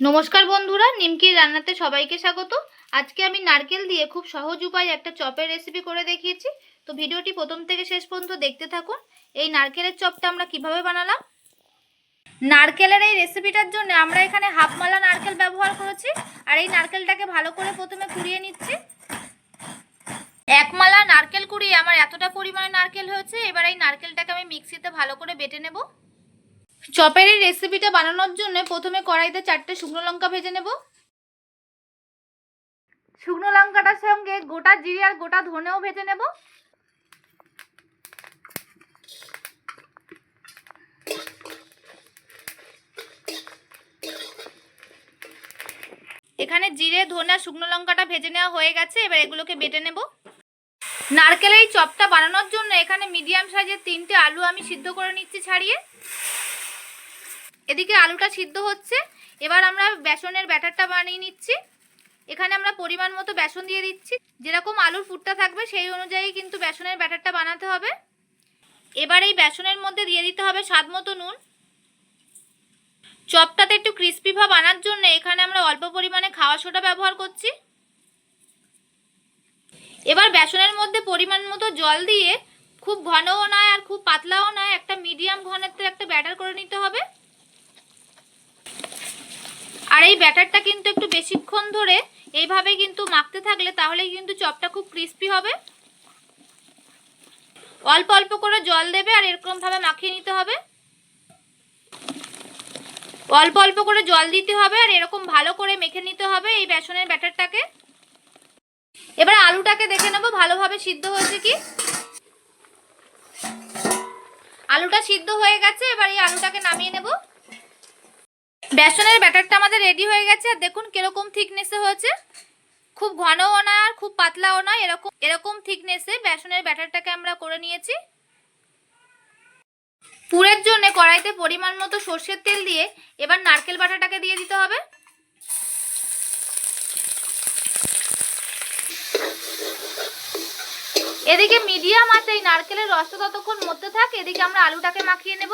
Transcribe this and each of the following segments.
নমস্কার বন্ধুরা নিমকির রান্নাতে সবাইকে স্বাগত। আজকে আমি নারকেল দিয়ে খুব সহজ উপায়ে একটা চপের রেসিপি করে দেখিয়েছি। তো ভিডিওটি প্রথম থেকে শেষ পর্যন্ত দেখতে থাকুন। এই নারকেলের চপটা আমরা কীভাবে বানালাম? নারকেলের এই রেসিপিটার জন্য আমরা এখানে হাফ মালা নারকেল ব্যবহার করেছি। আর এই নারকেলটাকে ভালো করে প্রথমে কুড়িয়ে নিচ্ছি। এক মালা নারকেল কুড়িয়ে আমার এতটা পরিমাণে নারকেল হয়েছে, এবার এই নারকেলটাকে আমি মিক্সিতে ভালো করে বেটে নেব। চপের এই রেসিপিটা বানানোর জন্য প্রথমে কড়াইতে চারটে শুকনো লঙ্কা ভেজে নেব। শুকনো লঙ্কাটার সঙ্গে গোটা জিরে আর গোটা ধনেও ভেজে নেব। এখানে জিরে, ধনে আর শুকনো লঙ্কাটা ভেজে নেওয়া হয়ে গেছে, এবার এগুলোকে বেটে নেব। নারকেলের এই চপটা বানানোর জন্য এখানে মিডিয়াম সাইজের তিনটে আলু আমি সিদ্ধ করে নিচ্ছি ছাড়িয়ে। এদিকে আলুটা সিদ্ধ হচ্ছে। এবার আমরা বেসনের ব্যাটারটা বানিয়ে নিচ্ছি। এখানে আমরা পরিমাণ মতো বেসন দিয়ে দিচ্ছি। যেরকম আলুর ফুটটা থাকবে সেই অনুযায়ী কিন্তু বেসনের ব্যাটারটা বানাতে হবে। এবার এই বেসনের মধ্যে দিয়ে দিতে হবে স্বাদ মতো নুন। চপটাতে একটু ক্রিস্পি ভাব আনার জন্য এখানে আমরা অল্প পরিমাণে খাওয়া সোডা ব্যবহার করছি। এবার বেসনের মধ্যে পরিমাণ মতো জল দিয়ে খুব ঘনও নয় আর খুব পাতলাও নয়, একটা মিডিয়াম ঘনত্বের একটা ব্যাটার করে নিতে হবে আর এই ব্যাটারটা কিন্তু একটু বেশিক্ষণ ধরে এইভাবে কিন্তু মাখতে থাকলে তাহলে কিন্তু চপটা খুব ক্রিস্পি হবে। অল্প অল্প করে জল দেবে আর এরকম ভাবে মাখিয়ে নিতে হবে। অল্প অল্প করে জল দিতে হবে আর এরকম ভালো করে মেখে নিতে হবে এই বেসনের ব্যাটারটাকে। এবার আলুটাকে দেখে নেব, ভালোভাবে সিদ্ধ হয়েছে কি? আলুটা সিদ্ধ হয়ে গেছে, এবার এই আলুটাকে নামিয়ে নেব। বেসনের ব্যাটারটা আমাদের রেডি হয়ে গেছে। আর দেখুন কীরকম থিকনেসে হয়েছে। খুব ঘনও নয় আর খুব পাতলাও নয় এরকম এরকম থিকনেসে বেসনের ব্যাটারটাকে আমরা করে নিয়েছি। পুরের জন্য কড়াইতে পরিমাণ মতো সর্ষের তেল দিয়ে এবার নারকেল বাটাটাকে দিয়ে দিতে হবে। এদিকে মিডিয়াম আছে, এই নারকেলের রসটা ততক্ষণ মধ্যে থাক, এদিকে আমরা আলুটাকে মাখিয়ে নেব।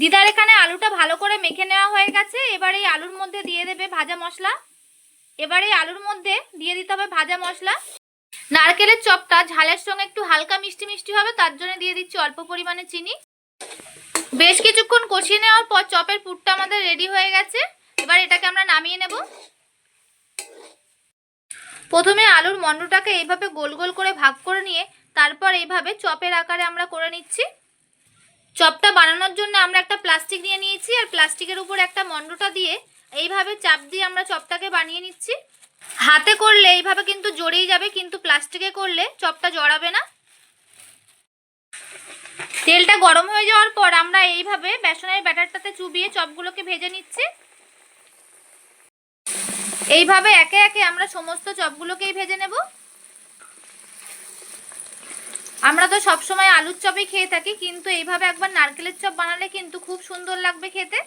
দিদার এখানে আলুটা ভালো করে মেখে নেওয়া হয়ে গেছে। এবার এই আলুর মধ্যে দিয়ে দেবে ভাজা মশলা। এবার এই আলুর মধ্যে দিয়ে দিতে হবে ভাজা মশলা। নারকেলের চপটা ঝালের সঙ্গে একটু হালকা মিষ্টি মিষ্টি হবে, তার জন্য দিয়ে দিচ্ছি অল্প পরিমাণে চিনি। বেশ কিছুক্ষণ কষিয়ে নেওয়ার পর চপের পুরটা আমাদের রেডি হয়ে গেছে। এবার এটাকে আমরা নামিয়ে নেব। প্রথমে আলুর মন্ডটাকে এইভাবে গোল গোল করে ভাগ করে নিয়ে, তারপর এইভাবে চপের আকারে আমরা করে নিচ্ছি। চপটা বানানোর জন্য আমরা একটা প্লাস্টিক নিয়ে নিয়েছি, আর প্লাস্টিকের উপর একটা মন্ডটা দিয়ে এইভাবে চাপ দিয়ে আমরা চপটাকে বানিয়ে নিচ্ছি। হাতে করলে এইভাবে কিন্তু জড়েই যাবে, কিন্তু প্লাস্টিকে করলে চপটা জড়াবে না। তেলটা গরম হয়ে যাওয়ার পর আমরা এইভাবে বেসনের ব্যাটারটাতে চুবিয়ে চপগুলোকে ভেজে নিচ্ছি। এইভাবে একে একে আমরা সমস্ত চপগুলোকেই ভেজে নেব। আমরা তো সবসময় আলুর চপই খেয়ে থাকি, কিন্তু এইভাবে একবার নারকেলের চপ বানালে কিন্তু খুব সুন্দর লাগবে খেতে।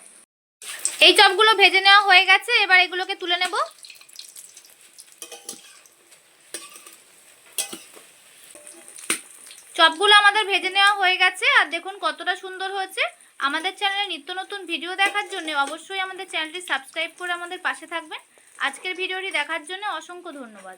এই চপগুলো ভেজে নেওয়া হয়ে গেছে, এবার এগুলোকে তুলে নেব। চপগুলো আমাদের ভেজে নেওয়া হয়ে গেছে, আর দেখুন কতটা সুন্দর হয়েছে। আমাদের চ্যানেলে নিত্য নতুন ভিডিও দেখার জন্য অবশ্যই আমাদের চ্যানেলটি সাবস্ক্রাইব করে আমাদের পাশে থাকবেন। আজকের ভিডিওটি দেখার জন্য অসংখ্য ধন্যবাদ।